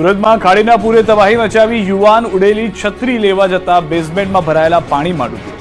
સુરતમાં ખાડીના પૂરે તબાહી મચાવી યુવાન ઉડેલી છત્રી લેવા જતા બેઝમેન્ટમાં ભરાયેલા પાણીમાં ડૂબ્યો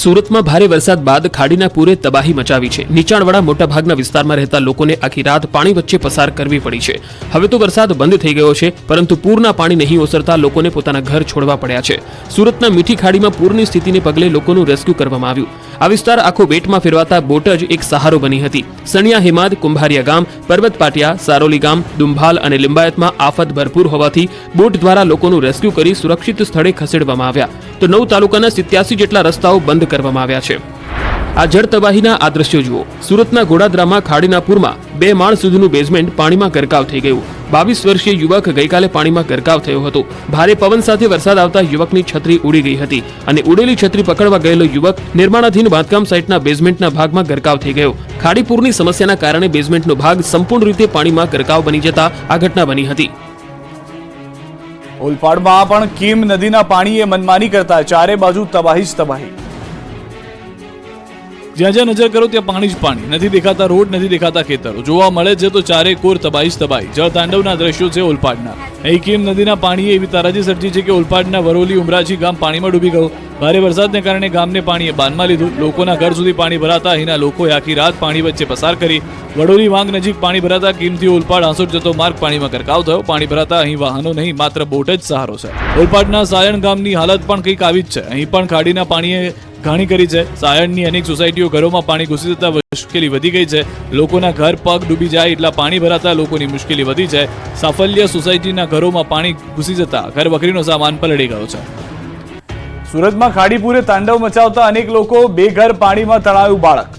સુરતમાં ભારે વરસાદ બાદ ખાડીના પૂરે તબાહી મચાવી છે. નીચાણવાળા મોટાભાગના વિસ્તારમાં રહેતા લોકોને આખી રાત પાણી વચ્ચે પસાર કરવી પડી છે. હવે તો વરસાદ બંધ થઈ ગયો છે, પરંતુ પૂરના પાણી નહીં ઓસરતા લોકોને પોતાના ઘર છોડવા પડ્યા છે. સુરતના મીઠી ખાડીમાં પૂરની સ્થિતિને પગલે લોકોનું રેસ્ક્યુ કરવામાં આવ્યું. આ વિસ્તાર આખો બેટમાં ફેરવાતા બોટ જ એક સહારો બની હતી. સણિયા હિમાદ, કુંભારિયા ગામ, પર્વત પાટિયા, સારોલી ગામ, દુંભાલ અને લિંબાયતમાં આફત ભરપૂર હોવાથી બોટ દ્વારા લોકોનું રેસ્ક્યુ કરી સુરક્ષિત સ્થળે ખસેડવામાં આવ્યા. તો નવ તાલુકાના સિત્યાસી જેટલા રસ્તાઓ બંધ કરવામાં આવ્યા છે. આ જળ તબાહીના આ દ્રશ્યો જુઓ. સુરતના ઘોડાદ્રામાં ખાડીના પૂરમાં બે માળ સુધીનું બેઝમેન્ટ પાણીમાં ગરકાવ થઈ ગયું. બાવીસ વર્ષીય યુવક ગઈકાલે પાણીમાં ગરકાવ થયો હતો. ભારે પવન સાથે વરસાદ આવતા યુવકની છત્રી ઉડી ગઈ હતી અને ઉડેલી છત્રી પકડવા ગયેલો યુવક નિર્માણાધીન બાંધકામ સાઇટના બેઝમેન્ટના ભાગમાં ગરકાવ થઈ ગયો. ખાડીપૂરની સમસ્યાના કારણે બેઝમેન્ટનો ભાગ સંપૂર્ણ રીતે પાણીમાં ગરકાવ બની જતા આ ઘટના બની હતી. ઓલપાડમાં પણ કીમ નદીના પાણીએ મનમાની કરતા ચારે બાજુ તબાહી જ તબાહી જ્યાં જ્યાં નજર કરો ત્યાં પાણી જ પાણી. નથી દેખાતા રોડ, નથી દેખાતા ખેતરો. જોવા મળે છે તો ચારે કોર તબાહી જ તબાહી. જળ તાંડવના દ્રશ્યો છે ઓલપાડના. અહીં કીમ નદીના પાણીએ એવી તારાજી સર્જી છે કે ઓલપાડના વરોલી ઉમરાજી ગામ પાણીમાં ડૂબી ગયું. ભારે વરસાદને કારણે ગામને પાણીએ બાનમાં લીધું. લોકોના ઘર સુધી પાણી ભરાતા અહીંના લોકોએ આખી રાત પાણી વચ્ચે પસાર કરી. વડોલી વાંગ નજીક પાણી ભરાતા કીમથી ઓલપાડ આંસોડ જતો માર્ગ પાણીમાં ગરકાવ થયો. પાણી ભરાતા અહીં વાહનો નહીં, માત્ર બોટ જ સહારો છે. ઓલપાડના સાયણ ગામની હાલત પણ કંઈક આવી જ છે. અહીં પણ ખાડીના પાણીએ ઘાણી કરી છે. સાયણની અનેક સોસાયટીઓ ઘરોમાં પાણી ઘૂસી જતા મુશ્કેલી વધી ગઈ છે. લોકોના ઘર પગ ડૂબી જાય એટલા પાણી ભરાતા લોકોની મુશ્કેલી વધી છે. સાફલ્ય સોસાયટીના ઘરોમાં પાણી ઘૂસી જતા ઘર વખરીનો સામાન પલળી ગયો છે. સુરતમાં ખાડીપુરે તાંડવ મચાવતા અનેક લોકો બેઘર પાણીમાં તણાયું બાળક.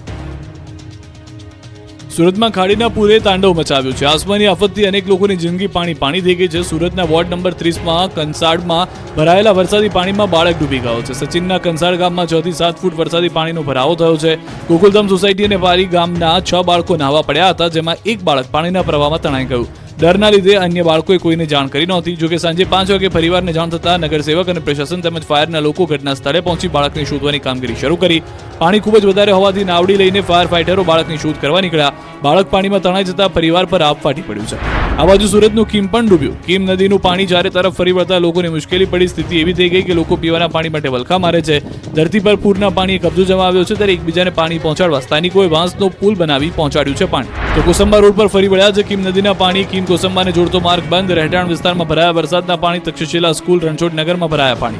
સુરતમાં ખાડીના પૂરે તાંડવ મચાવ્યું છે. આસમાની આફતથી અનેક લોકોની જિંદગી પાણી પાણી થઈ ગઈ છે. સુરતના વોર્ડ નંબર ત્રીસમાં કંસાડમાં ભરાયેલા વરસાદી પાણીમાં બાળક ડૂબી ગયો છે. સચિનના કંસાડ ગામમાં છ થી સાત ફૂટ વરસાદી પાણીનો ભરાવો થયો છે. ગોકુલધામ સોસાયટી અને વારી ગામના છ બાળકો નાહવા પડ્યા હતા, જેમાં એક બાળક પાણીના પ્રવાહમાં તણાઈ ગયું. ડરના લીધે અન્ય બાળકોએ કોઈને જાણ કરી નહોતી. જોકે સાંજે પાંચ વાગે પરિવારને જાણ થતાં નગરસેવક અને પ્રશાસન તેમજ ફાયરના લોકો ઘટના સ્થળે પહોંચી બાળકને શોધવાની કામગીરી શરૂ કરી. પાણી ખૂબ જ વધારે હોવાથી નાવડી લઈને ફાયર ફાઇટરો બાળકની શોધ કરવા નીકળ્યા. બાળક પાણીમાં તણાઈ જતા પરિવાર પર આપ ફાટી પડ્યું છે. આ બાજુ સુરતનું કીમ પણ ડૂબ્યું. કીમ નદીનું પાણી ચારે તરફ ફરી વળતા લોકોને મુશ્કેલી પડી. સ્થિતિ એવી થઈ ગઈ કે લોકો પીવાના પાણી માટે વલખા મારે છે. ધરતી પર પૂરના પાણીએ કબજો જમાવ્યો છે ત્યારે એકબીજાને પાણી પહોંચાડવા સ્થાનિકોએ વાંસનો પુલ બનાવી પહોંચાડ્યું છે પાણી. તો કોસંબા રોડ પર ફરી વળ્યા છે કીમ નદીના પાણી કીમ કોસંબાને જોડતો માર્ગ બંધ. રહેઠાણ વિસ્તારમાં ભરાયા વરસાદના પાણી, તક્ષશિલા સ્કૂલ, રણછોડ નગરમાં ભરાયા પાણી.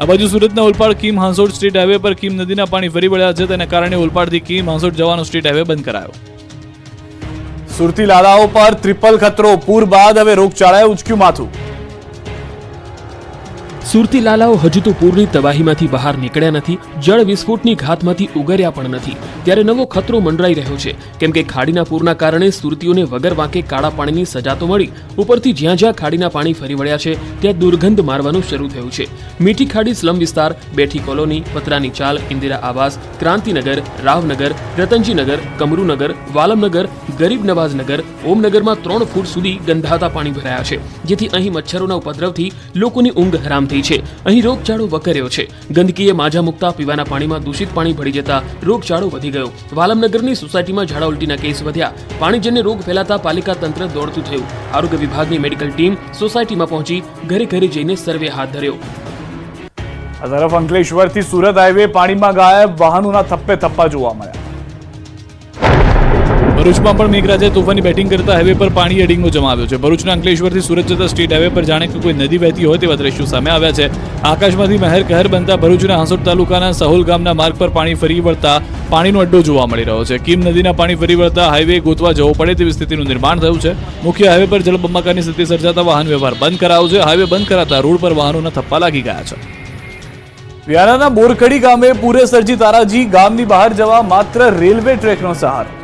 આ બાજુ સુરતના ઓલપાડ કીમ હાંસોડ સ્ટ્રીટ હાઈવે પર કીમ નદીના પાણી ફરી વળ્યા છે. તેના કારણે ઓલપાડથી કીમ હાંસોડ જવાનો સ્ટ્રીટ હાઈવે બંધ કરાયો. સુરતી લાલાઓ પર ત્રિપલ ખતરો. પૂર બાદ હવે રોગચાળાએ ઉચક્યું માથું. સુરતી લાલાઓ હજુ તો પૂરની તબાહીમાંથી બહાર નીકળ્યા નથી, જળ વિસ્ફોટની ઘાતમાંથી ઉગર્યા પણ નથી. ત્યારે નવો ખતરો મંડરાઈ રહ્યો છે. કેમ કે ખાડીના પૂરના કારણે સુરતીઓને વગર વાંકે કાળા પાણીની સજા તો મળી, ઉપરથી જ્યાં જ્યાં ખાડીના પાણી ફરી વળ્યા છે, ત્યાં દુર્ગંધ મારવાનું શરૂ થયું છે. મીઠી ખાડી સ્લમ વિસ્તાર, બેઠી કોલોની, પતરાની ચાલ, ઇન્દિરા આવાસ, ક્રાંતિનગર, રાવનગર, રતનજીનગર, કમરુનગર, વાલમનગર ગરીબ નવાઝનગર ઓમનગરમાં ત્રણ ફૂટ સુધી ગંધાતા પાણી ભરાયા છે. જેથી અહીં મચ્છરોના ઉપદ્રવથી લોકોની ઊંઘ હરામ થઈ છે. અહીં રોગચાળો વકર્યો છે. ગંદકીએ માજા મુકતા પીવાના પાણીમાં દૂષિત પાણી ભળી જતા રોગચાળો વધી ગયો. વાલમનગરની સોસાયટીમાં ઝાડા ઉલટીના કેસ વધ્યા. પાણીજન્ય રોગ ફેલાતા પાલિકા તંત્ર દોડતું થયું. આરોગ્ય વિભાગની મેડિકલ ટીમ સોસાયટીમાં પહોંચી ઘરે ઘરે જઈને સર્વે હાથ ધર્યો. આ તરફ અંકલેશ્વરથી સુરત હાઈવે પાણીમાં ગાયબ વાહનોના થપ્પે થપ્પા જોવા મળ્યા. ભરૂચમાં પણ મેઘરાજાએ તોફાની બેટિંગ કરતા હાઈવે પર પાણી અડીંગો જમાવ્યો છે. ભરૂચના અંકલેશ્વરથી સુરત જતા સ્ટ્રીટ હાઈવે પર જાણે કે કોઈ નદી વહેતી હોય તેવા દ્રશ્યો સામે આવ્યા છે. આકાશમાંથી મહેર કહેર બનતા ભરૂચના હાંસોટ તાલુકાના સહોલ ગામના માર્ગ પર પાણી ફરી વળતા પાણીનો અડ્ડો જોવા મળી રહ્યો છે. કીમ નદીના પાણી ફરી વળતા હાઈવે ગોતવા જવો પડે તેવી સ્થિતિનું નિર્માણ થયું છે. મુખ્ય હાઈવે પર જળબંબાકારની સ્થિતિ સર્જાતા વાહન વ્યવહાર બંધ કરાયો છે. હાઈવે બંધ કરાતા રોડ પર વાહનોના થપ્પા લાગી ગયા છે. વ્યારાના બોરખડી ગામે પૂરે સર્જી તારાજી ગામની બહાર જવા માત્ર રેલવે ટ્રેકનો સહારો.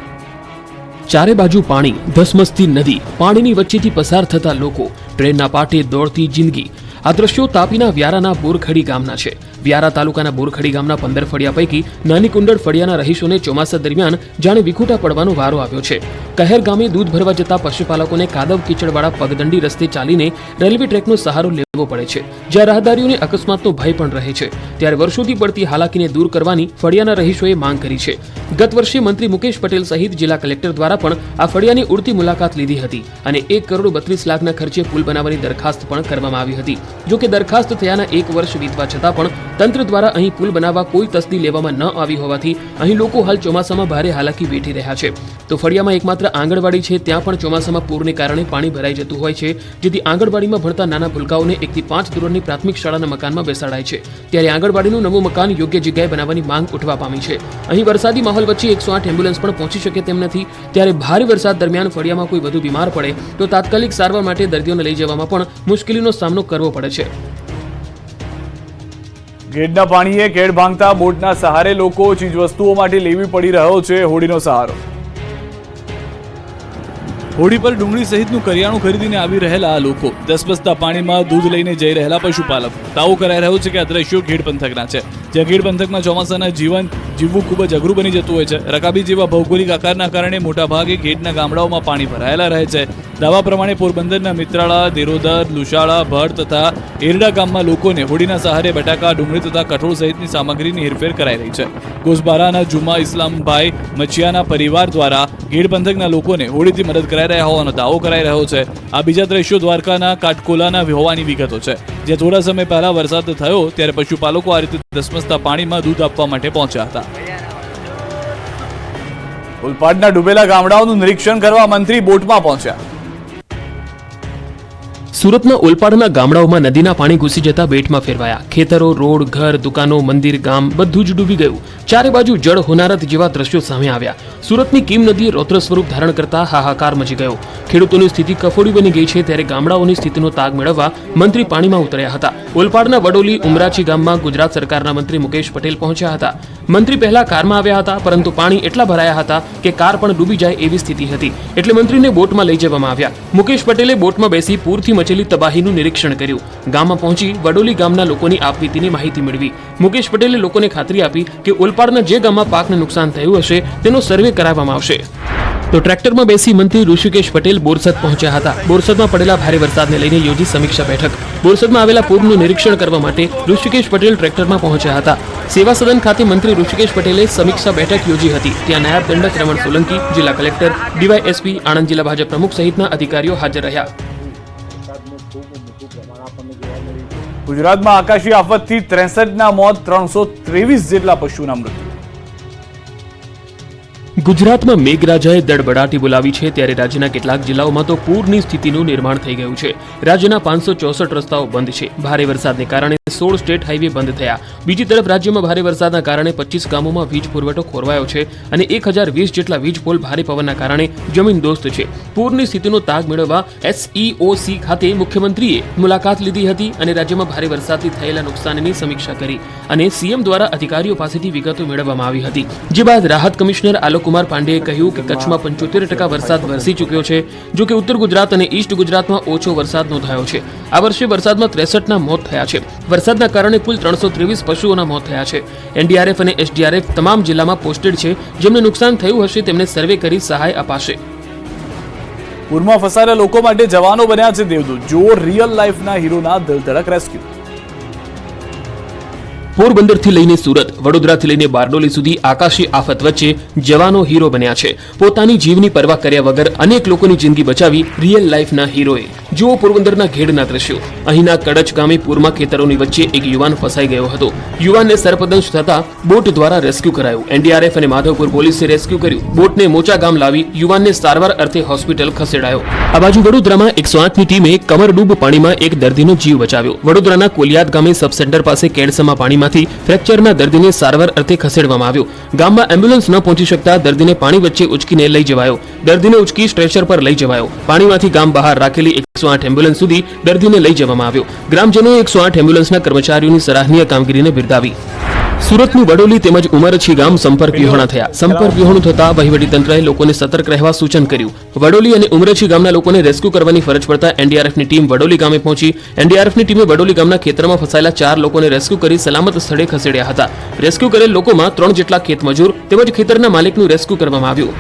ચારે બાજુ પાણી, ધસમસતી નદી, પાણીની વચ્ચેથી પસાર થતા લોકો, ટ્રેનના પાટે દોડતી જિંદગી. આ દ્રશ્યો તાપીના વ્યારાના બોરખડી ગામના છે. વ્યારા તાલુકાના બોરખડી ગામના પંદર ફળિયા પૈકી નાની કુંડળ ફળિયાના રહીશોને ચોમાસા દરમિયાન જાણે વિખૂટા પડવાનો વારો આવ્યો છે. કહેર ગામે દૂધ ભરવા જતા પશુપાલકોને કાદવ કીચડવાળા પગદંડી રસ્તે ચાલીને રેલવે ટ્રેકનો સહારો લેવો પડે છે. જ્યાં રાહદારીઓને અકસ્માતનો ભય પણ રહે છે. ત્યારે વર્ષોથી પડતી હાલાકીને દૂર કરવાની ફળિયાના રહીશોએ માંગ કરી છે. ગત વર્ષે મંત્રી મુકેશ પટેલ સહિત જિલ્લા કલેક્ટર દ્વારા પણ આ ફળિયાની ઉડતી મુલાકાત લીધી હતી અને એક કરોડ બત્રીસ લાખના ખર્ચે પુલ બનાવવાની દરખાસ્ત પણ કરવામાં આવી હતી. જો કે દરખાસ્ત થયાના એક વર્ષ વીતવા છતાં પણ તંત્ર દ્વારા અહીં પુલ બનાવવા કોઈ તસ્દી લેવામાં ન આવી હોવાથી અહીં લોકો હાલ ચોમાસામાં ભારે હાલાકી વેઠી રહ્યા છે. તો ફળિયામાં એકમાત્ર આંગણવાડી છે, ત્યાં પણ ચોમાસામાં પૂરને કારણે પાણી ભરાઈ જતું હોય છે, જેથી આંગણવાડીમાં ભણતા નાના ભૂલકાઓને એકથી પાંચ ધોરણની પ્રાથમિક શાળાના મકાનમાં બેસાડાય છે. ત્યારે આંગણવાડીનું નવું મકાન યોગ્ય જગ્યાએ બનાવવાની માંગ ઉઠવા પામી છે. અહીં વરસાદી માહોલ વચ્ચે એકસો આઠ એમ્બ્યુલન્સ પણ પહોંચી શકે તેમ નથી. ત્યારે ભારે વરસાદ દરમિયાન ફળિયામાં કોઈ વધુ બીમાર પડે, તો તાત્કાલિક સારવાર માટે દર્દીઓને લઈ જવામાં પણ મુશ્કેલીનો સામનો કરવો પડે છે. ગેટના પાણીએ કેડ ભાંગતા બોટના સહારે લોકો ચીજવસ્તુઓ માટે લેવી પડી રહ્યો છે હોડીનો સહારો. હોડી પર ડુંગળી સહિતનું કરિયાણું ખરીદીને આવી રહેલા આ લોકો. દસબસતા પાણીમાં દૂધ લઈને જઈ રહેલા પશુપાલક. દાવો કરાઈ રહ્યો છે કે આ દ્રશ્યો ખેડ પંથકના છે. જ્યાં ખેડ પંથકમાં ચોમાસાના જીવન જીવવું ખૂબ જ અઘરું બની જતું હોય છે. રકાબી જેવા ભૌગોલિક આકારના કારણે મોટાભાગે ખેડના ગામડાઓમાં પાણી ભરાયેલા રહે છે. દાવા પ્રમાણે પોરબંદરના મિત્રાળા દેરોદર લુશાળા ભડ તથા એરડા ગામમાં લોકોને હોડીના સહારે બટાકા, ડુંગળી તથા કઠોળ સહિતની સામગ્રીની હેરફેર કરાઈ રહી છે. ગોસબારાના જુમા ઇસ્લામભાઈ મચિયાના પરિવાર દ્વારા ગેડ પંથકના લોકોને હોડીથી મદદ કરાઈ રહ્યા હોવાનો દાવો કરાઈ રહ્યો છે. આ બીજા દ્રશ્યો દ્વારકાના કાટકોલાના હોવાની વિગતો છે. જે થોડા સમય પહેલા વરસાદ થયો, ત્યારે પશુપાલકો આ રીતે ધસમસતા પાણીમાં દૂધ આપવા માટે પહોંચ્યા હતા. ઉલપાડના ડૂબેલા ગામડાઓનું નિરીક્ષણ કરવા મંત્રી બોટમાં પહોંચ્યા. સુરતના ઓલપાડના ગામડાઓમાં નદીના પાણી ઘૂસી જતા બેટમાં ફેરવાયા. ખેતરો, રોડ, ઘર, દુકાનો, મંદિર, ગામ બધું જ ડૂબી ગયું. ચારે બાજુ જળ હોનારત જેવા દ્રશ્યો સામે આવ્યા. સુરતની કીમ નદીએ રૌદ્ર સ્વરૂપ ધારણ કરતા હાહાકાર મચી ગયો. ખેડૂતોની સ્થિતિ કફોડી બની ગઈ છે ત્યારે ગામડાઓની સ્થિતિનો તાગ મેળવવા મંત્રી પાણીમાં ઉતર્યા હતા. ઓલપાડના વડોલી ઉમરાચી ગામમાં ગુજરાત સરકારના મંત્રી મુકેશ પટેલ પહોંચ્યા હતા. મંત્રી પહેલા કારમાં આવ્યા હતા, પરંતુ પાણી એટલા ભરાયા હતા કે કાર પણ ડૂબી જાય એવી સ્થિતિ હતી. એટલે મંત્રીને બોટમાં લઈ જવામાં આવ્યા. મુકેશ પટેલે બોટમાં બેસી પૂરથી મચેલી તબાહીનું નિરીક્ષણ કર્યું. ગામમાં પહોંચી વડોલી ગામના લોકોની આપવીતીની માહિતી મેળવી. મુકેશ પટેલે લોકોને ખાતરી આપી કે ઓલપાડના જે ગામમાં પાકને નુકસાન થયું હશે, તેનો સર્વે કરાવવામાં આવશે. તો ટ્રેક્ટરમાં બેસી મંત્રી ઋષિકેશ પટેલ બોરસદ પહોંચ્યા હતા. બોરસદમાં પડેલા ભારે વરસાદને લઈને યોજી સમીક્ષા બેઠક. બોરસદમાં આવેલા પૂરનું નિરીક્ષણ કરવા માટે ઋષિકેશ પટેલ ટ્રેક્ટરમાં પહોંચ્યા હતા. સેવા સદન ખાતે મંત્રી ઋષિકેશ પટેલે સમીક્ષા બેઠક યોજી હતી. ત્યાં નાયબ દંડક રમણ સોલંકી, જિલ્લા કલેક્ટર, ડીવાયએસપી આણંદ જિલ્લા ભાજપ પ્રમુખ સહિતના અધિકારીઓ હાજર રહ્યા. ગુજરાતમાં આકાશી આફતથી ત્રેસઠના મોત ત્રણસો ત્રેવીસ જેટલા પશુના મૃત્યુ. ગુજરાતમાં મેઘરાજાએ દડબડાટી બોલાવી છે ત્યારે રાજ્યના કેટલાક જિલ્લાઓમાં તો પૂરની સ્થિતિનું નિર્માણ થઈ ગયું છે. રાજ્યના પાંચસો ચોસઠ રસ્તાઓ બંધ છે. ભારે વરસાદને કારણે સોળ સ્ટેટ હાઈવે બંધ થયા. બીજી તરફ રાજ્યમાં ભારે વરસાદના કારણે પચીસ ગામોમાં વીજ પુરવઠો ખોરવાયો છે અને એક હજાર વીસ જેટલા વીજ પોલ ભારે પવનના કારણે જમીન દોસ્ત છે. પૂરની સ્થિતિનો તાગ મેળવવા એસઈઓસી ખાતે મુખ્યમંત્રીએ મુલાકાત લીધી હતી અને રાજ્યમાં ભારે વરસાદથી થયેલા નુકસાનની સમીક્ષા કરી અને સીએમ દ્વારા અધિકારીઓ પાસેથી વિગતો મેળવવામાં આવી હતી. જે બાદ રાહત કમિશનર આલોકકુમાર પાંડેએ કહ્યું કે કચ્છમાં પંચોતેર ટકા વરસાદ વરસી ચૂક્યો છે, જો કે ઉત્તર ગુજરાત અને ઈસ્ટ ગુજરાતમાં ઓછો વરસાદ નોંધાયો છે. આ વર્ષે વરસાદમાં ત્રેસઠના મોત થયા છે. વરસાદના કારણે કુલ ત્રણસો ત્રેવીસ પશુઓના મોત થયા છે. એનડીઆરએફ અને એસડીઆરએફ તમામ જિલ્લામાં પોસ્ટેડ છે. જેમને નુકસાન થયું હશે, તેમને સર્વે કરી સહાય અપાશે. પૂરમાં ફસાયેલા લોકો માટે જવાનો બન્યા છે દેવદૂત. જુઓ રિયલ લાઈફના હીરોના દિલધડક રેસ્ક્યુ પોરબંદરથી લઈને સુરત, વડોદરાથી લઈને બારડોલી સુધી આકાશી આફત વચ્ચે જવાનો હીરો બન્યા છે. પોતાની જીવની પરવા કર્યા વગર અનેક લોકોની જિંદગી બચાવી રિયલ લાઈફના હીરોએ. જુઓ પોરબંદરના ઘેડના દ્રશ્યો. અહીંના કડચ ગામે પૂરમાં ખેતરોની વચ્ચે એક યુવાન ફસાઈ ગયો હતો. યુવાનને સરપદંશ થતા બોટ દ્વારા રેસ્ક્યુ કરાયું. એનડીઆરએફ અને માધવપુર પોલીસે રેસ્ક્યુ કર્યું. બોટને મોચા ગામ લાવી યુવાનને સારવાર અર્થે હોસ્પિટલ ખસેડાયો. આ બાજુ વડોદરામાં એકસો આઠની ટીમે કમરડૂબ પાણીમાં એક દર્દીનો જીવ બચાવ્યો. વડોદરાના કોલિયાદ ગામે સબ પાસે કેડસમા પાણીમાંથી ફ્રેક્ચરના દર્દીને સારવાર અર્થે ખસેડવામાં આવ્યો. ગામમાં એમ્બ્યુલન્સ ન પહોંચી શકતા દર્દીને પાણી વચ્ચે ઉચકીને લઈ જવાયો. દર્દીને ઉચકી સ્ટ્રેચર પર લઈ જવાયો. પાણીમાંથી ગામ બહાર રાખેલી એકસો આઠ એમ્બ્યુલન્સ સુધી દર્દીને લઈ જવામાં આવ્યો. ગ્રામજનોએ એકસો આઠ એમ્બ્યુલન્સના કર્મચારીઓની સરાહનીય કામગીરીને બિરદાવી. સુરતનું વડોલી તેમજ ઉમરછી ગામ સંપર્ક વિહોણા થયા. સંપર્ક વિહોણું થતા વહીવટીતંત્રએ લોકોને સતર્ક રહેવા સૂચન કર્યું. વડોલી અને ઉમરછી ગામના લોકોને રેસ્ક્યુ કરવાની ફરજ પડતા એનડીઆરએફની ટીમ વડોલી ગામે પહોંચી. એનડીઆરએફની ટીમે વડોલી ગામના ખેતરમાં ફસાયેલા ચાર લોકોને રેસ્ક્યુ કરી સલામત સ્થળે ખસેડ્યા હતા. રેસ્ક્યુ કરેલ લોકોમાં ત્રણ જેટલા ખેતમજૂર તેમજ ખેતરના માલિકનું રેસ્ક્યુ કરવામાં આવ્યું.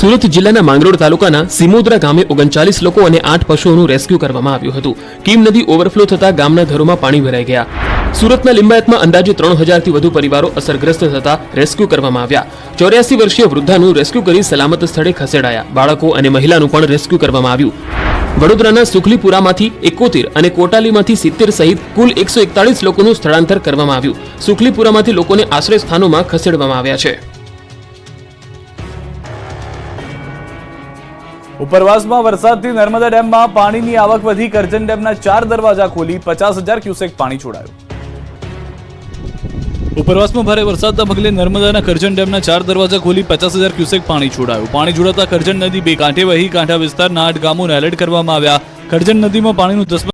સુરત જિલ્લાના માંગરોળ તાલુકાના સિમોદરા ગામે ઓગણચાલીસ લોકો અને આઠ પશુઓનું રેસ્ક્યુ કરવામાં આવ્યું હતું. કીમ નદી ઓવરફ્લો થતા ગામના ઘરોમાં પાણી ભરાઈ ગયા. સુરતના લિંબાયતમાં અંદાજે ત્રણ હજારથી વધુ પરિવારો અસરગ્રસ્ત થતા રેસ્ક્યુ કરવામાં આવ્યા. ચોર્યાસી વર્ષીય વૃદ્ધાનું રેસ્ક્યુ કરી સલામત સ્થળે ખસેડાયા. બાળકો અને મહિલાનું પણ રેસ્ક્યુ કરવામાં આવ્યું. વડોદરાના સુખલીપુરામાંથી એકોતેર અને કોટાલીમાંથી સિત્તેર સહિત કુલ એકસો એકતાળીસ લોકોનું સ્થળાંતર કરવામાં આવ્યું. સુખલીપુરામાંથી લોકોને આશ્રય સ્થાનોમાં ખસેડવામાં આવ્યા છે. ઉપરવાસમાં વરસાદથી નર્મદા ડેમમાં પાણીની આવક વધી. કરજણ ડેમના ચાર દરવાજા ખોલી પચાસ હજાર ક્યુસેક પાણી છોડાયું. ઉપરવાસમાં ભારે વરસાદના પગલે નર્મદાના કરજણ ડેમના ચાર દરવાજા ખોલી પચાસ હજાર ક્યુસેક પાણી છોડાયું. પાણી છોડાતા કરજણ નદી બે કાંઠે વહી કાંઠા વિસ્તારના આઠ ગામોને એલર્ટ કરવામાં આવ્યા. કરજણ નદીમાં પાણીનું ધસમસ